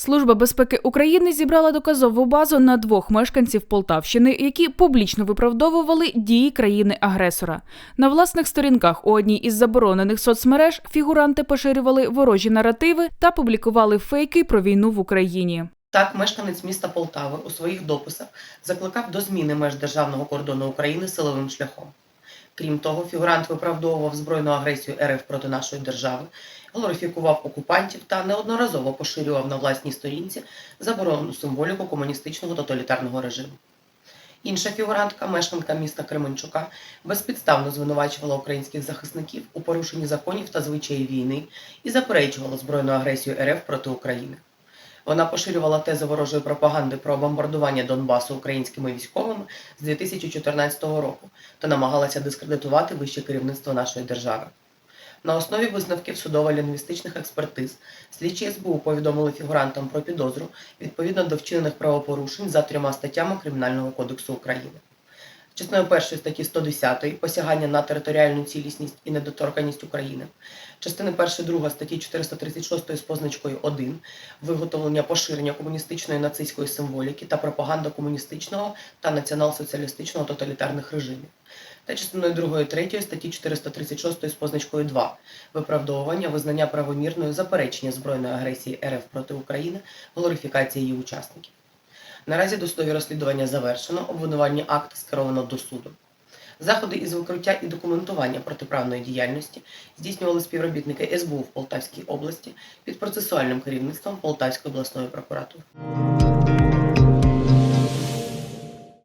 Служба безпеки України зібрала доказову базу на двох мешканців Полтавщини, які публічно виправдовували дії країни-агресора. На власних сторінках у одній із заборонених соцмереж фігуранти поширювали ворожі наративи та публікували фейки про війну в Україні. Так, мешканець міста Полтави у своїх дописах закликав до зміни меж державного кордону України силовим шляхом. Крім того, фігурант виправдовував збройну агресію РФ проти нашої держави, глорифікував окупантів та неодноразово поширював на власній сторінці заборонену символіку комуністичного тоталітарного режиму. Інша фігурантка, мешканка міста Кременчука, безпідставно звинувачувала українських захисників у порушенні законів та звичаїв війни і заперечувала збройну агресію РФ проти України. Вона поширювала тези ворожої пропаганди про бомбардування Донбасу українськими військовими з 2014 року та намагалася дискредитувати вище керівництво нашої держави. На основі висновків судово-лінгвістичних експертиз слідчі СБУ повідомили фігурантам про підозру відповідно до вчинених правопорушень за трьома статтями Кримінального кодексу України. Частиною першої статті 110 посягання на територіальну цілісність і недоторканність України, частини 1 2 статті 436 з позначкою 1 виготовлення поширення комуністичної нацистської символіки та пропаганда комуністичного та націонал-соціалістичного тоталітарних режимів, та частиною 2 3 статті 436 з позначкою 2 виправдовування визнання правомірною заперечення збройної агресії РФ проти України, глорифікація її учасників. Наразі досудові розслідування завершено, обвинувальні акти скеровано до суду. Заходи із викриття і документування протиправної діяльності здійснювали співробітники СБУ в Полтавській області під процесуальним керівництвом Полтавської обласної прокуратури.